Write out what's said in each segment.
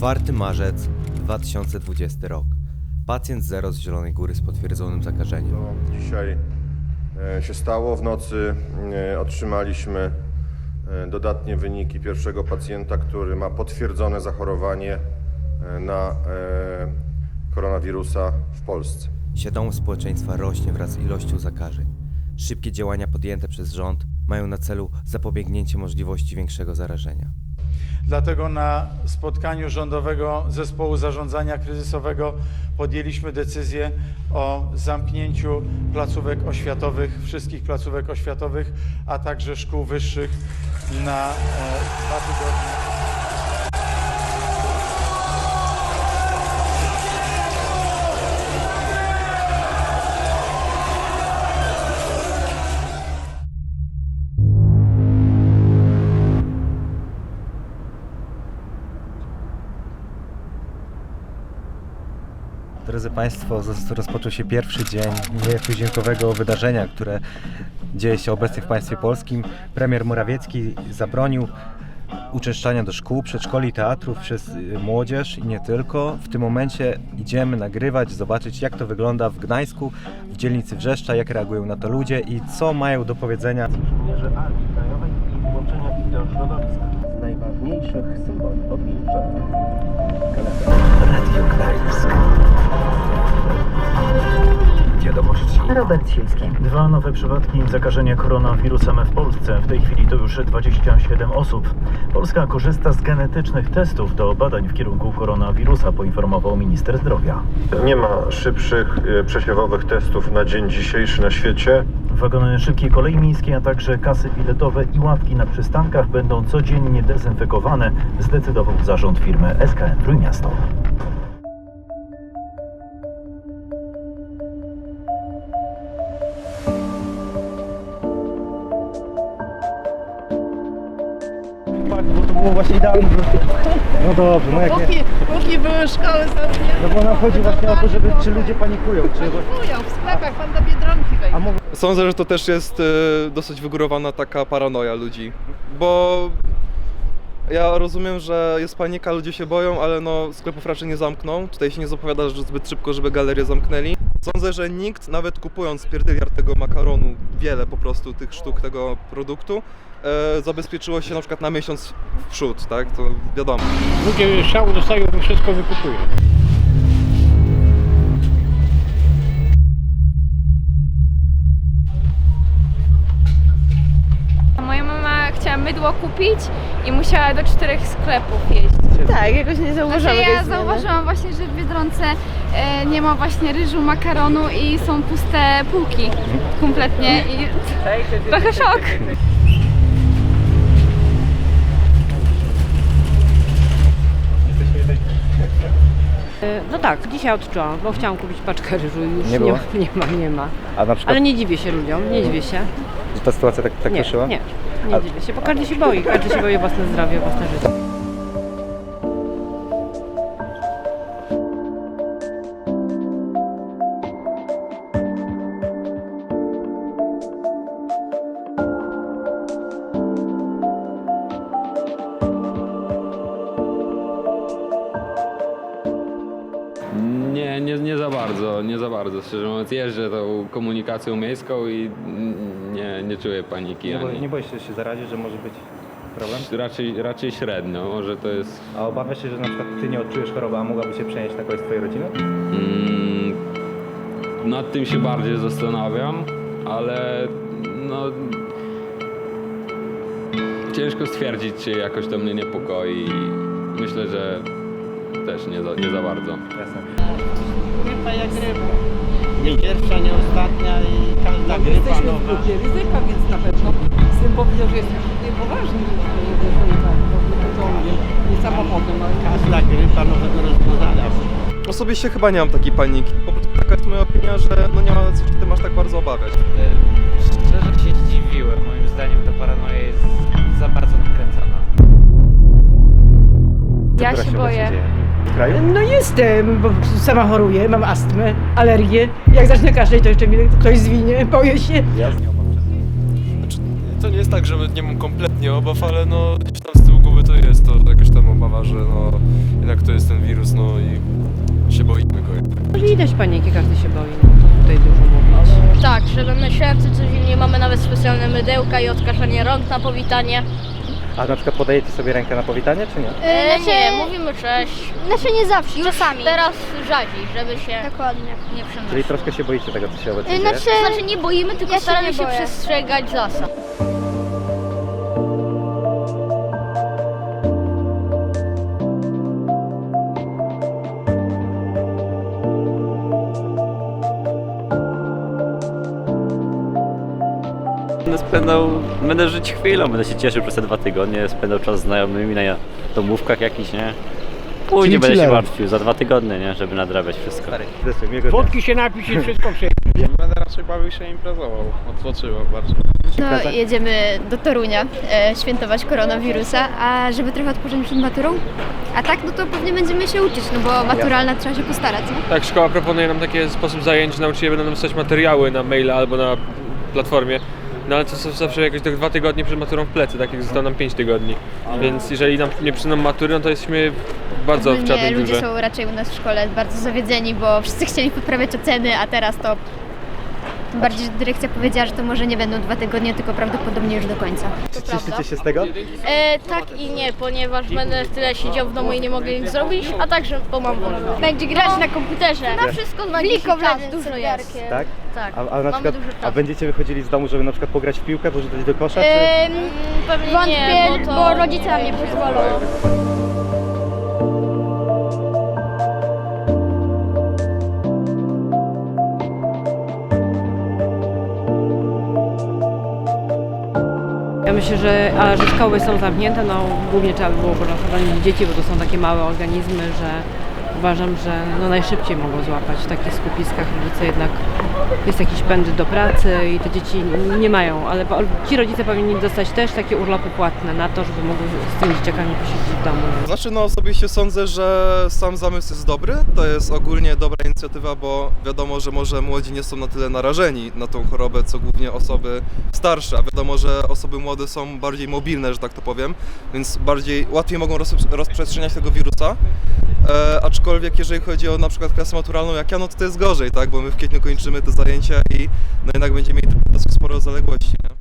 4 marzec 2020 rok. Pacjent zero z Zielonej Góry z potwierdzonym zakażeniem. To dzisiaj e, się stało. W nocy e, otrzymaliśmy e, dodatnie wyniki pierwszego pacjenta, który ma potwierdzone zachorowanie e, na e, koronawirusa w Polsce. Świadomość społeczeństwa rośnie wraz z ilością zakażeń. Szybkie działania podjęte przez rząd mają na celu zapobiegnięcie możliwości większego zarażenia. Dlatego na spotkaniu rządowego zespołu zarządzania kryzysowego podjęliśmy decyzję o zamknięciu placówek oświatowych, wszystkich placówek oświatowych, a także szkół wyższych na e, dwa tygodnie. Drodzy Państwo, rozpoczął się pierwszy dzień nietuzinkowego wydarzenia, które dzieje się obecnie w państwie polskim. Premier Morawiecki zabronił uczęszczania do szkół, przedszkoli, teatrów przez y, młodzież i nie tylko. W tym momencie idziemy nagrywać, zobaczyć jak to wygląda w Gdańsku, w dzielnicy Wrzeszcza, jak reagują na to ludzie i co mają do powiedzenia. Żołnierze Armii Krajowej i włączenia ich do środowiska. Z najważniejszych symboli odmilczenia. Radio Gdańsk. Wiadomości. Robert Siulski. Dwa nowe przypadki zakażenia koronawirusem w Polsce. W tej chwili to już 27 osób. Polska korzysta z genetycznych testów do badań w kierunku koronawirusa, poinformował minister zdrowia. Nie ma szybszych e, przesiewowych testów na dzień dzisiejszy na świecie. Wagony szybkiej kolei miejskiej, a także kasy biletowe i ławki na przystankach będą codziennie dezynfekowane, zdecydował zarząd firmy SKN Trójmiasto. Bo to było właśnie idealne. No dobrze, no jak nie. Póki, póki były szkoły zamknięte, No bo nam chodzi właśnie o to, żeby czy ludzie panikują, czy... kupują w sklepach, pan do Biedronki wejdzie. A mogą Sądzę, że to też jest e, dosyć wygórowana taka paranoja ludzi, bo ja rozumiem, że jest panika, ludzie się boją, ale no sklepów raczej nie zamkną. Tutaj się nie zapowiada że zbyt szybko, żeby galerie zamknęli. Sądzę, że nikt, nawet kupując pierdyliard tego makaronu, wiele po prostu tych sztuk tego produktu, e, zabezpieczyło się na przykład na miesiąc w przód, tak? To wiadomo. Ludzie szału dostają i wszystko wykupują. Chciała mydło kupić i musiała do czterech sklepów jeździć. Tak, jakoś nie zauważyłam Znaczy ja zmiany. zauważyłam właśnie, że w Biedronce e, nie ma właśnie ryżu, makaronu i są puste półki kompletnie i trochę szok. No tak, dzisiaj odczułam, bo chciałam kupić paczkę ryżu i już Nie nie, było? ma, nie ma, nie ma. A na przykład Ale nie dziwię się ludziom, nie dziwię się. ta sytuacja tak, tak Nie, ruszyła? nie, nie dziwię się, bo każdy się boi, każdy się boi własne zdrowie, własne życie. Nie, nie, nie za bardzo, nie za bardzo. Szczerze mówiąc, jeżdżę tą komunikacją miejską i nie, nie czuję paniki. Nie, bo, ani. nie boisz się, że się zarazić, że może być problem? Raczej, raczej średnio, może to jest... A obawiasz się, że na przykład ty nie odczujesz choroby, a mogłaby się przenieść na kogoś z twojej rodziny? Mm, nad tym się bardziej zastanawiam, ale no... Ciężko stwierdzić, czy jakoś to mnie niepokoi. Myślę, że też nie za, nie za bardzo. Grypa jak grypa. Nie pierwsza, nie ostatnia i każda grypa nowa. ryzyka, więc na pewno z tym powiedział, że jest niepoważny, że jedzie pociągiem, nie samochodem, ale Każda grypa nowego rozwiązania. Osobiście chyba nie mam takiej paniki. Po prostu taka jest moja opinia, że no nie ma co się tym aż tak bardzo obawiać. Szczerze się zdziwiłem. Moim zdaniem ta paranoja jest za bardzo nakręcona. Ja się boję. W kraju? No jestem, bo sama choruję, mam astmę, alergię. Jak zacznę kaszleć, to jeszcze mnie ktoś zwinie, boję się. Ja z nią To nie jest tak, że nie mam kompletnie obaw, ale no gdzieś tam z tyłu głowy to jest to jakaś tam obawa, że no jednak to jest ten wirus, no i się boimy go. No widać paniki, każdy się boi, no to tutaj dużo mówić. Tak, żeby my siewcy codziennie mamy nawet specjalne mydełka i odkażanie rąk na powitanie. A na przykład podajecie sobie rękę na powitanie, czy nie? E, nie, mówimy cześć. Znaczy nie zawsze, Czasami. Teraz rzadziej, żeby się Dokładnie. nie przenosić. Czyli troszkę się boicie tego, co się obecnie dzieje? Znaczy, znaczy nie boimy, tylko Ja się staramy nie się boję. przestrzegać zasad. Będę spędzał, będę żyć chwilą, będę się cieszył przez te dwa tygodnie, spędzał czas z znajomymi na domówkach jakichś, nie? Później będę się martwił za dwa tygodnie, nie? Żeby nadrabiać wszystko. Wódki się napić i wszystko przyjdzie. Będę raczej bawił się imprezował, odpoczywał bardziej. No, jedziemy do Torunia e, świętować koronawirusa, a żeby trochę odpocząć przed maturą. A tak, no to pewnie będziemy się uczyć, no bo maturalna trzeba się postarać. Nie? Tak, szkoła proponuje nam taki sposób zajęć, nauczyciele będą dostać materiały na maila albo na platformie. No ale to są zawsze jakieś tak dwa tygodnie przed maturą w plecy, tak jak zostało nam pięć tygodni. Więc jeżeli nam nie przyjdą matury, no to jesteśmy bardzo w czarnej ludzie są raczej u nas w szkole bardzo zawiedzeni, bo wszyscy chcieli poprawiać oceny, a teraz to... Tym bardziej, że dyrekcja powiedziała, że to może nie będą dwa tygodnie, tylko prawdopodobnie już do końca. Prawda. Cieszycie się z tego? E, tak i nie, ponieważ będę tyle siedział w domu i nie mogę nic zrobić, a także bo mam wolno. Będzie grać na komputerze. Na wszystko na Bliko dzisiaj czas dużo jest. Tak? Tak, A, a na mamy przykład, dużo a będziecie wychodzili z domu, żeby na przykład pograć w piłkę, porzucać do kosza, czy... Em, pewnie Wątpię, nie, bo, to... bo rodzice nam nie pozwolą. Myślę, że, a, że szkoły są zamknięte, no głównie trzeba by było chronić dzieci, bo to są takie małe organizmy, że uważam, że no, najszybciej mogą złapać w takich skupiskach. Rodzice jednak jest jakiś pęd do pracy i te dzieci nie mają, ale ci rodzice powinni dostać też takie urlopy płatne na to, żeby mogły z tymi dzieciakami posiedzieć w domu. Znaczy no osobiście sądzę, że sam zamysł jest dobry. To jest ogólnie dobra inicjatywa, bo wiadomo, że może młodzi nie są na tyle narażeni na tą chorobę, co głównie osoby starsze, a wiadomo, że osoby młode są bardziej mobilne, że tak to powiem, więc bardziej łatwiej mogą roz, rozprzestrzeniać tego wirusa. E, aczkolwiek jeżeli chodzi o na przykład klasę maturalną jak ja, no to to jest gorzej, tak, bo my w kwietniu kończymy te zajęcia i no jednak będziemy mieli dosyć sporo zaległości. Nie?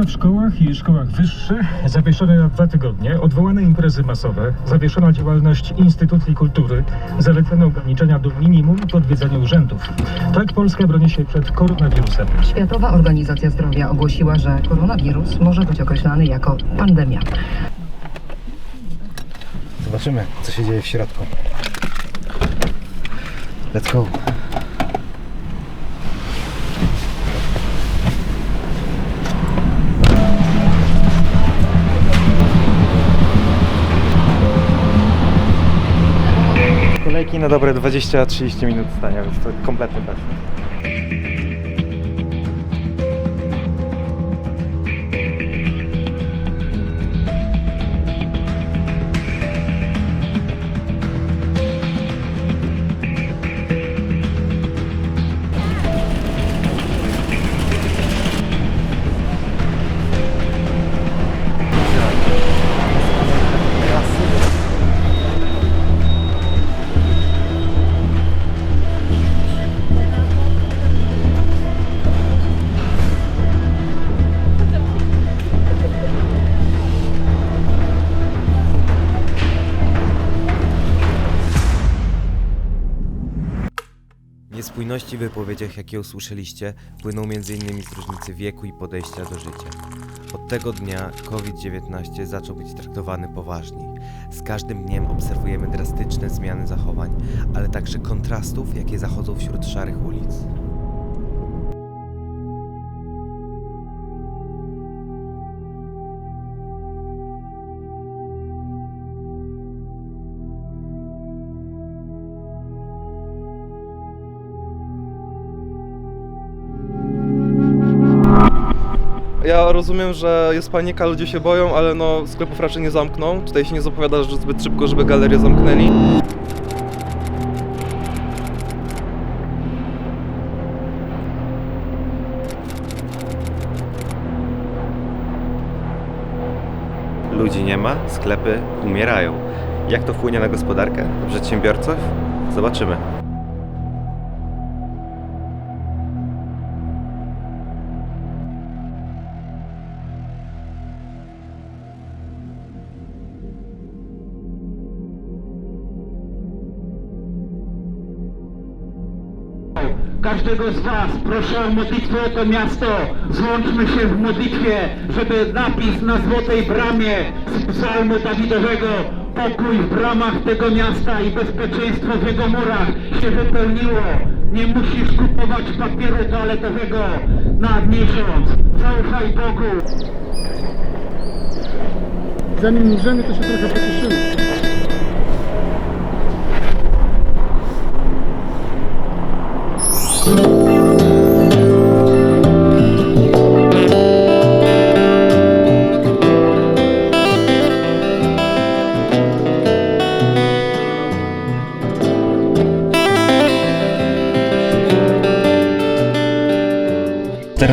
Zajęcia w szkołach i szkołach wyższych zawieszone na dwa tygodnie, odwołane imprezy masowe, zawieszona działalność instytucji kultury, zalecono ograniczenia do minimum w odwiedzaniu urzędów. Tak Polska broni się przed koronawirusem. Światowa Organizacja Zdrowia ogłosiła, że koronawirus może być określany jako pandemia. Zobaczymy, co się dzieje w środku. Let's go. Na dobre 20-30 minut stania, więc to kompletny bez. Niespójności w wypowiedziach, jakie usłyszeliście, płyną m.in. z różnicy wieku i podejścia do życia. Od tego dnia COVID-19 zaczął być traktowany poważniej. Z każdym dniem obserwujemy drastyczne zmiany zachowań, ale także kontrastów, jakie zachodzą wśród szarych ulic. Ja rozumiem, że jest panika, ludzie się boją, ale no sklepów raczej nie zamkną. Tutaj się nie zapowiada, że zbyt szybko, żeby galerie zamknęli. Ludzi nie ma, sklepy umierają. Jak to wpłynie na gospodarkę, przedsiębiorców? Zobaczymy. Każdego z Was proszę o modlitwę o to miasto. Złączmy się w modlitwie, żeby napis na złotej bramie z psalmu Dawidowego pokój w bramach tego miasta i bezpieczeństwo w jego murach się wypełniło. Nie musisz kupować papieru toaletowego na miesiąc. Zaufaj Bogu. Zanim umrzemy, to się trochę pocieszymy.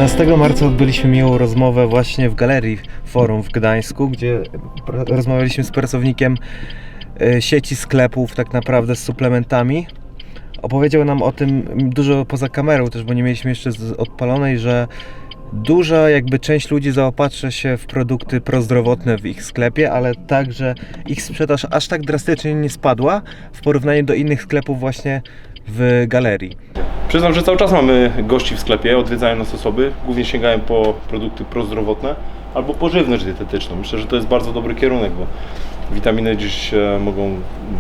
Czternaestego 14 marca odbyliśmy miłą rozmowę właśnie w Galerii Forum w Gdańsku, gdzie rozmawialiśmy z pracownikiem e, sieci sklepów, tak naprawdę z suplementami. Opowiedział nam o tym dużo poza kamerą też, bo nie mieliśmy jeszcze odpalonej, że duża jakby część ludzi zaopatrza się w produkty prozdrowotne w ich sklepie, ale także ich sprzedaż aż tak drastycznie nie spadła w porównaniu do innych sklepów właśnie w galerii. Przyznam, że cały czas mamy gości w sklepie, odwiedzają nas osoby, głównie sięgają po produkty prozdrowotne albo po żywność dietetyczną. Myślę, że to jest bardzo dobry kierunek, bo witaminy gdzieś e, mogą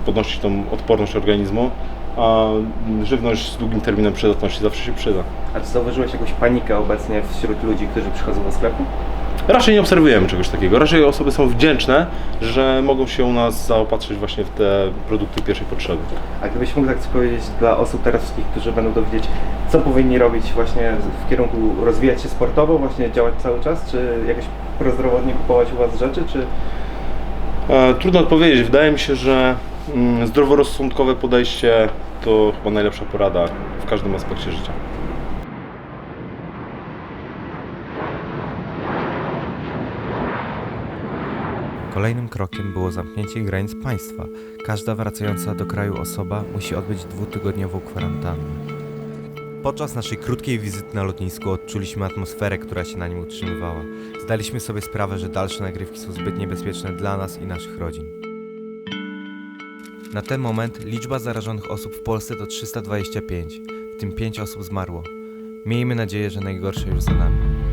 podnosić tą odporność organizmu, a żywność z długim terminem przydatności zawsze się przyda. A czy zauważyłeś jakąś panikę obecnie wśród ludzi, którzy przychodzą do sklepu? Raczej nie obserwujemy czegoś takiego. Raczej osoby są wdzięczne, że mogą się u nas zaopatrzyć właśnie w te produkty pierwszej potrzeby. A gdybyś mógł tak coś powiedzieć dla osób teraz wszystkich, którzy będą dowiedzieć, co powinni robić właśnie w kierunku rozwijać się sportowo, właśnie działać cały czas, czy jakoś prozdrowotnie kupować u Was rzeczy, czy E, Trudno odpowiedzieć. Wydaje mi się, że mm, zdroworozsądkowe podejście to chyba najlepsza porada w każdym aspekcie życia. Kolejnym krokiem było zamknięcie granic państwa. Każda wracająca do kraju osoba musi odbyć dwutygodniową kwarantannę. Podczas naszej krótkiej wizyty na lotnisku odczuliśmy atmosferę, która się na nim utrzymywała. Zdaliśmy sobie sprawę, że dalsze nagrywki są zbyt niebezpieczne dla nas i naszych rodzin. Na ten moment liczba zarażonych osób w Polsce to 325, w tym 5 osób zmarło. Miejmy nadzieję, że najgorsze już za nami.